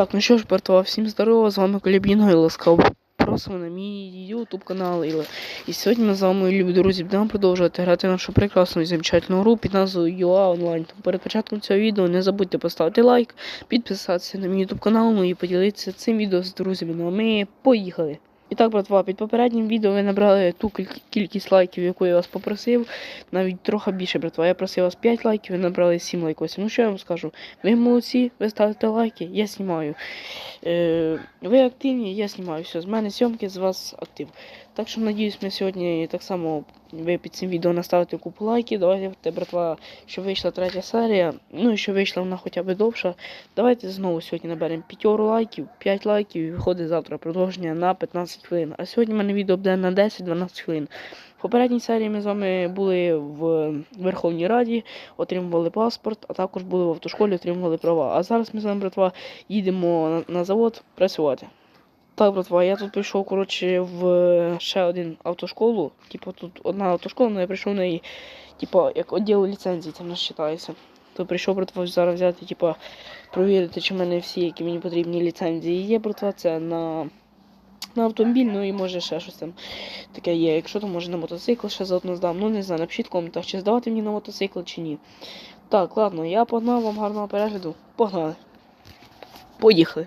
Так, ну що ж, братва, всім здорово, з вами Колібінго і ласкаво просимо на мій YouTube канал. І, і сьогодні ми з вами, любі друзі, будемо продовжувати грати нашу прекрасну і замечательну гру під назвою UA Online. Тому перед початком цього відео не забудьте поставити лайк, підписатися на мій YouTube канал, ну і поділитися цим відео з друзями. Ну а ми поїхали! І так, братва, під попереднім відео ви набрали ту кількість лайків, яку я вас попросив. Навіть трохи більше, братва. Я просив вас 5 лайків, ви набрали 7 лайкосів. Ну що я вам скажу? Ви молодці, ви ставите лайки, я знімаю. Е, ви активні, я знімаю. Все, з мене сьомки, з вас актив. Так що надіюсь, ми сьогодні так само ви під цим відео наставите купу лайків. Давайте, братва, що вийшла третя серія. Ну і що вийшла вона хоча б довша. Давайте знову сьогодні наберемо п'ятеру лайків, 5 лайків і виходить завтра продовження на 15 хвилин. А сьогодні в мене відео буде на 10-12 хвилин. В попередній серії ми з вами були в Верховній Раді, отримували паспорт, а також були в автошколі, отримували права. А зараз ми з вами, братва, їдемо на завод працювати. Так, братва, я тут прийшов, коротше, в ще один автошколу. Типу, тут одна автошкола, але я прийшов в неї, типу, як відділ ліцензій, там вважається. То прийшов, братва, зараз взяти, типу, провірити, чи в мене всі, які мені потрібні ліцензії є, братва, це на, на автомобіль, ну і може ще щось там таке є. Якщо то може на мотоцикл ще заодно здам. Ну не знаю, напишіть в коментах, чи здавати мені на мотоцикл, чи ні. Так, ладно, я погнав вам гарного перегляду. Погнали. Поїхали.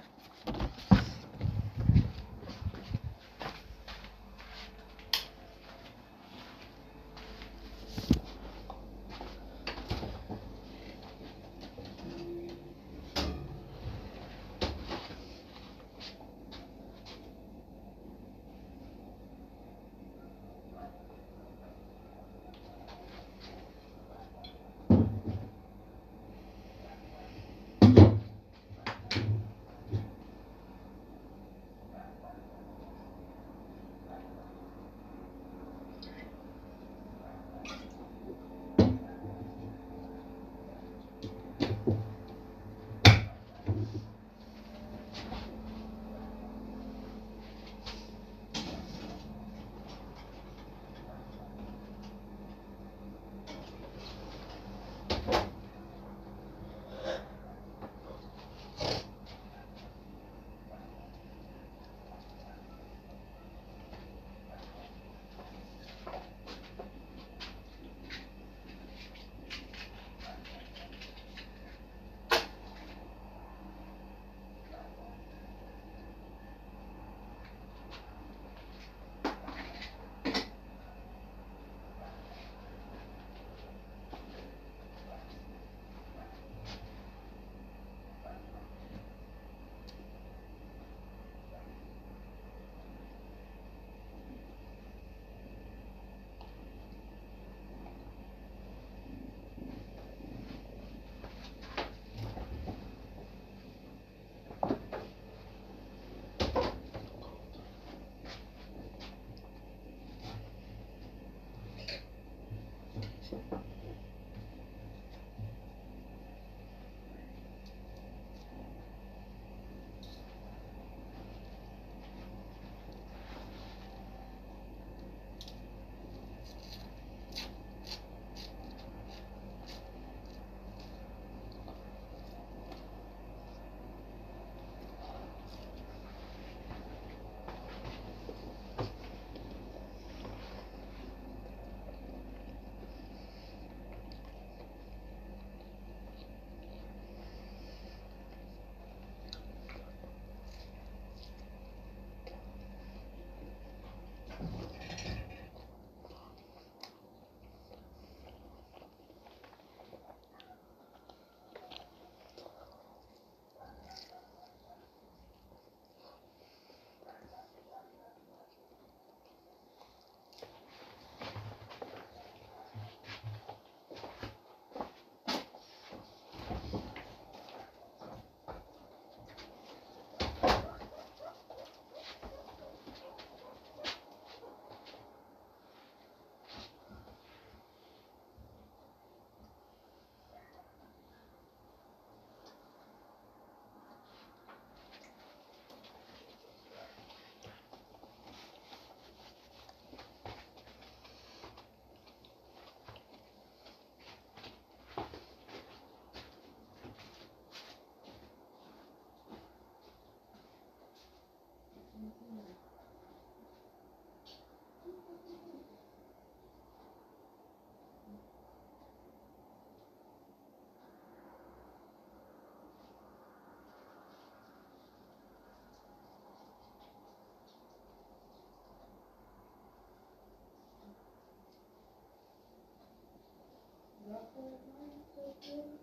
すいません。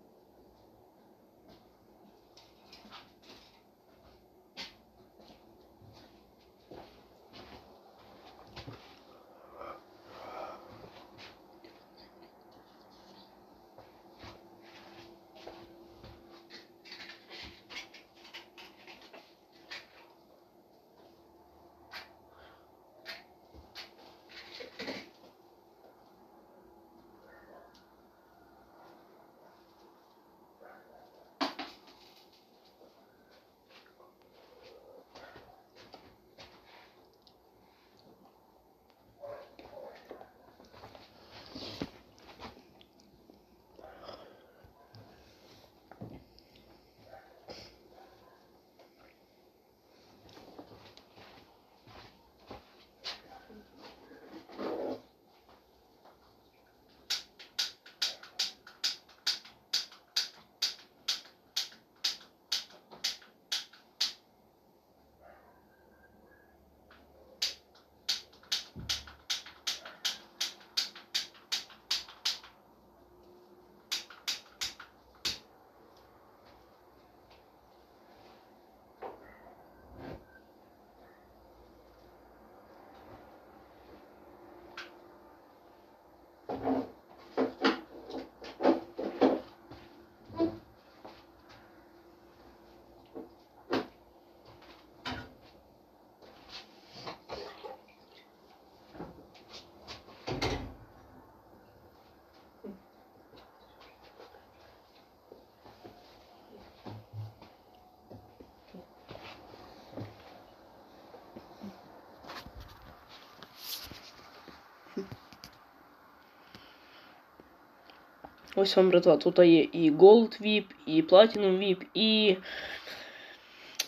Ось вам, братва, тут є і Gold VIP, і Platinum VIP, і.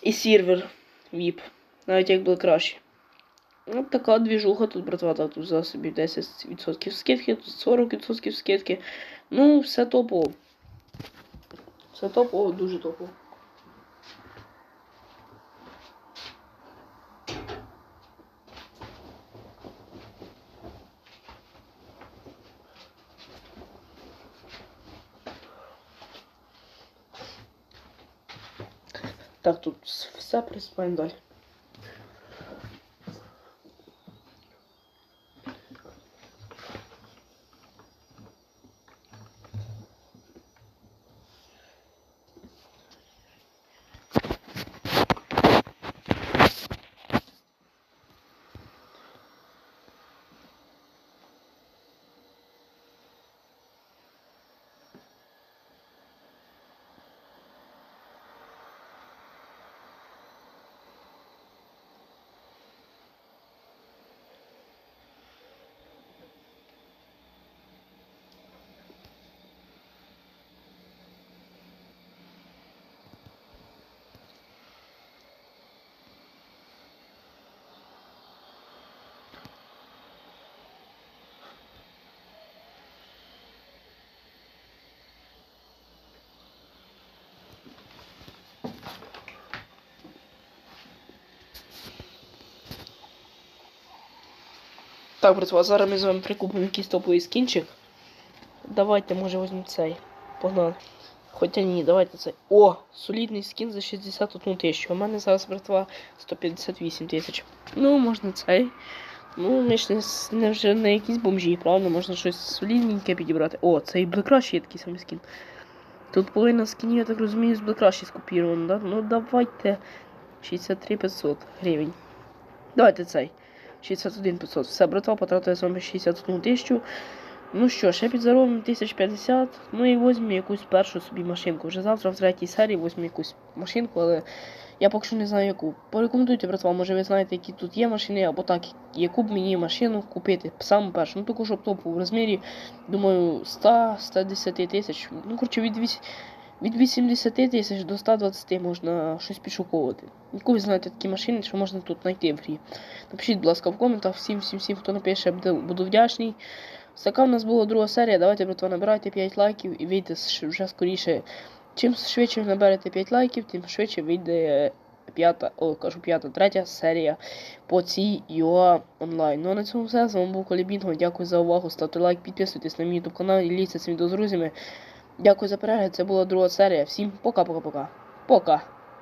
І сервер VIP. Навіть як було краще. От така двіжуха тут, братва, так, тут за собі 10% скидки, тут 40% скидки. Ну, все топово. Все топово, дуже топово. Так, тут все приступаємо далі. Так, братва, зараз ми з вами прикупимо якийсь топовий скінчик. Давайте, може, візьмемо цей. Погнали. Хоча ні, давайте цей. О! Солідний скін за 61 тисячу. У мене зараз, братва, 158 тисяч. Ну, можна цей. Ну, ми ж не, вже не якісь бомжі, правда? Можна щось солідненьке підібрати. О, цей Блекраш є такий самий скін. Тут половина скінів, я так розумію, з Блекраші скопіровано, да? Ну давайте 63 500 гривень. Давайте цей. 61 500. Все, братва, потратили з вами 61 тисячу. Ну що, ще підзаробимо 1050. Ну і візьмемо якусь першу собі машинку. Вже завтра в третій серії візьмемо якусь машинку, але я поки що не знаю яку. Порекомендуйте, братва, може ви знаєте, які тут є машини, або так, яку б мені машину купити. Саме першу. Ну таку, щоб топову в розмірі, думаю, 100-110 тисяч. Ну, коротше, від 8 від 80 тисяч до 120 можна щось підшуковувати. Якусь знаєте такі машини, що можна тут знайти в грі. Напишіть, будь ласка, в коментах всім, всім, всім, хто напише, буду вдячний. Ось така в нас була друга серія. Давайте, братва, набирайте 5 лайків і вийде вже скоріше. Чим швидше ви наберете 5 лайків, тим швидше вийде п'ята, о, кажу п'ята, третя серія по цій UA онлайн. Ну а на цьому все. З вами був Колібінго. Дякую за увагу. Ставте лайк, підписуйтесь на мій ютуб канал і літься цим відео з друзями. Дякую за перегляд. Це була друга серія. Всім пока-пока-пока. Пока!